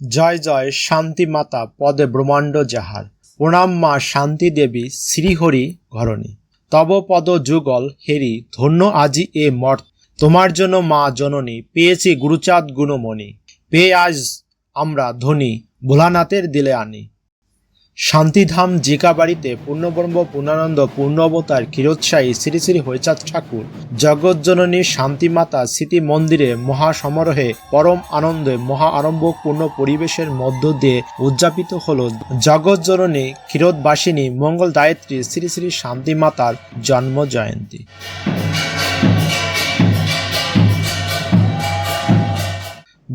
জয় জয় শান্তি মাতা পদে ব্রহ্মাণ্ড যাহার। প্রণাম মা শান্তি দেবী শ্রীহরি ঘরণী। তব পদ যুগল হেরি, ধন্য আজি এ মর্ত। তোমার জন্য মা জননী, পেয়েছি গুরুচাঁদ গুণমণি। পেয়ে আজ আমরা ধনী, ভোলানাথের দিলে আনি। শান্তিধাম জিকা বাড়িতে পূর্ণব্রহ্ম পূর্ণানন্দ পূর্ণ অবতার ক্ষীরোৎসাহী শ্রী শ্রী হরিচাঁদ ঠাকুর জগৎজননী শান্তিমাতা স্মৃতি মন্দিরে মহা সমারোহে পরম আনন্দে মহা আড়ম্বরপূর্ণ পরিবেশের মধ্য দিয়ে উদযাপিত হল জগজ্জননী ক্ষীরোদবাসিনী মঙ্গল দায়ত্রী শ্রী শ্রী শান্তিমাতার জন্ম জয়ন্তী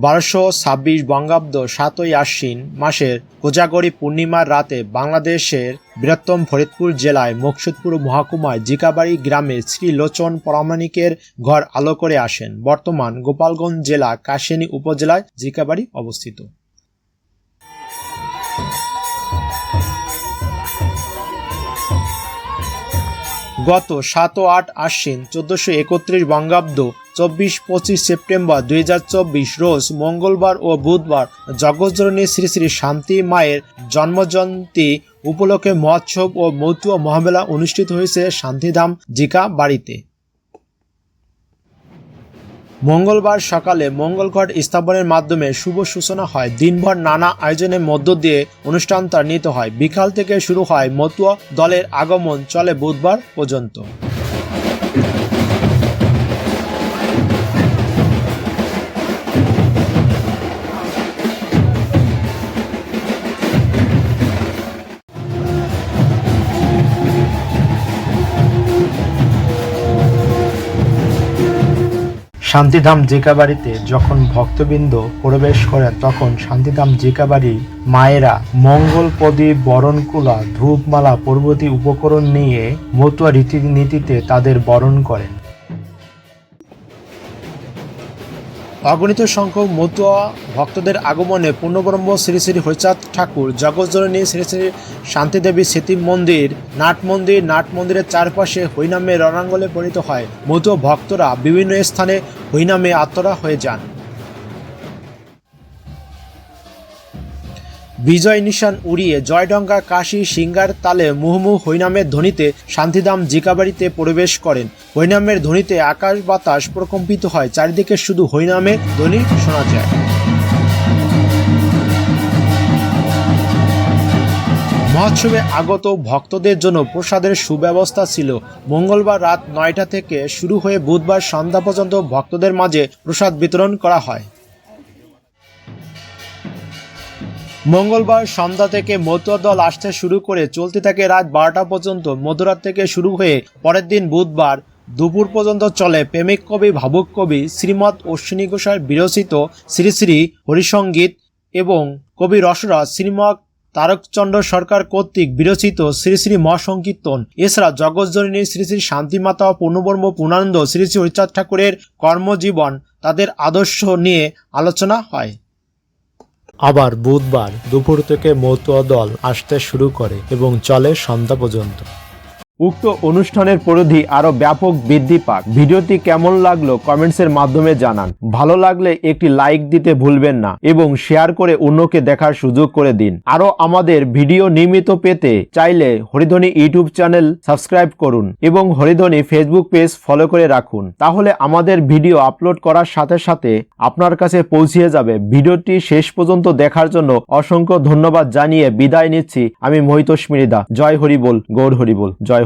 বারোশো ছাব্বিশ বঙ্গাব্দ সাতই আশ্বিন মাসের কোজাগরী পূর্ণিমার রাতে বাংলাদেশের বৃহত্তম ফরিদপুর জেলায় মকসুদপুর মহাকুমায় জিকাবাড়ি গ্রামে শ্রী লোচন পরামাণিকের ঘর আলো করে আসেন। বর্তমান গোপালগঞ্জ জেলা কাশিনী উপজেলায় জিকাবাড়ি অবস্থিত। গত সাত ও আট আশ্বিন চোদ্দশো একত্রিশ বঙ্গাব্দ চব্বিশ পঁচিশ সেপ্টেম্বর দুই হাজার চব্বিশ রোজ মঙ্গলবার ও বুধবার জগজরণী শ্রী শ্রী শান্তি মায়ের জন্মজয়ন্তী উপলক্ষে মহোৎসব ও মৌতুয়া মহামেলা অনুষ্ঠিত হয়েছে শান্তিধাম জিকা বাড়িতে। মঙ্গলবার সকালে মঙ্গলঘট স্থাপনের মাধ্যমে শুভ সূচনা হয়। দিনভর নানা আয়োজনের মধ্য দিয়ে অনুষ্ঠানটা নিতে হয়। বিকাল থেকে শুরু হয় মতুয়া দলের আগমন চলে বুধবার পর্যন্ত। শান্তিধাম জিকাবাড়িতে যখন ভক্তবৃন্দ প্রবেশ করেন, তখন শান্তিধাম জিকাবাড়ি মায়েরা মঙ্গল প্রদীপ বরণকুলা, ধূপমালা, পর্বতী উপকরণ নিয়ে মতুয়া রীতিনীতিতে তাদের বরণ করেন। অগণিত সংখ্যক মতুয়া ভক্তদের আগমনে পূর্ণব্রহ্ম শ্রী শ্রী হরিচাঁদ ঠাকুর জগৎজননী শ্রী শ্রী শান্তিদেবী স্মৃতি মন্দির, নাট মন্দির, নাট মন্দিরের চারপাশে হরিনামে রণাঙ্গলে পরিণত হয়। মতুয়া ভক্তরা বিভিন্ন স্থানে হরিনামে আত্মরা হয়ে যান। বিজয় নিশান উড়িয়ে জয়ডঙ্গা, কাশি, সিঙ্গার তালে মুহমু হরিনামের ধ্বনিতে শান্তিধাম, জিকাবাড়িতে প্রবেশ করেন। হরিনামের ধ্বনিতে আকাশ বাতাস প্রকম্পিত হয়, চারিদিকে শুধু হরিনামের ধ্বনি শোনা যায়। মহোৎসবে আগত ভক্তদের জন্য প্রসাদের সুব্যবস্থা ছিল। মঙ্গলবার রাত নয়টা থেকে শুরু হয়ে বুধবার সন্ধ্যা পর্যন্ত ভক্তদের মাঝে প্রসাদ বিতরণ করা হয়। মঙ্গলবার সন্ধ্যা থেকে মতুয়া দল আসতে শুরু করে চলতে থাকে রাত বারোটা পর্যন্ত। মধ্যরাত থেকে শুরু হয়ে পরের দিন বুধবার দুপুর পর্যন্ত চলে প্রেমিক কবি, ভাবুক কবি শ্রীমৎ অশ্বিনী ঘোষার বিরচিত শ্রী শ্রী হরিসঙ্গীত এবং কবি রসরাজ শ্রীমৎ তারকচন্দ্র সরকার কর্তৃক বিরচিত শ্রী শ্রী মহাসংকীর্তন। এছাড়া জগৎজননী শ্রী শ্রী শান্তিমাতা পূর্ণবর্ম পূর্ণানন্দ শ্রী শ্রী হরিচাঁদ ঠাকুরের কর্মজীবন তাদের আদর্শ নিয়ে আলোচনা হয়। আবার বুধবার দুপুর থেকে মতুয়া দল আসতে শুরু করে এবং চলে সন্ধ্যা পর্যন্ত। উক্ত অনুষ্ঠানের পরিধি আরও ব্যাপক বৃদ্ধি পাক। ভিডিওটি কেমন লাগল কমেন্টসের মাধ্যমে জানান। ভালো লাগলে একটি লাইক দিতে ভুলবেন না এবং শেয়ার করে অন্যকে দেখার সুযোগ করে দিন। আরও আমাদের ভিডিও নিয়মিত পেতে চাইলে হরিধ্বনি ইউটিউব চ্যানেল সাবস্ক্রাইব করুন এবং হরিধ্বনি ফেসবুক পেজ ফলো করে রাখুন। তাহলে আমাদের ভিডিও আপলোড করার সাথে সাথে আপনার কাছে পৌঁছিয়ে যাবে। ভিডিওটি শেষ পর্যন্ত দেখার জন্য অসংখ্য ধন্যবাদ জানিয়ে বিদায় নিচ্ছি। আমি মহিতোষ জয় হরিবোল, গৌর হরিবোল। জয়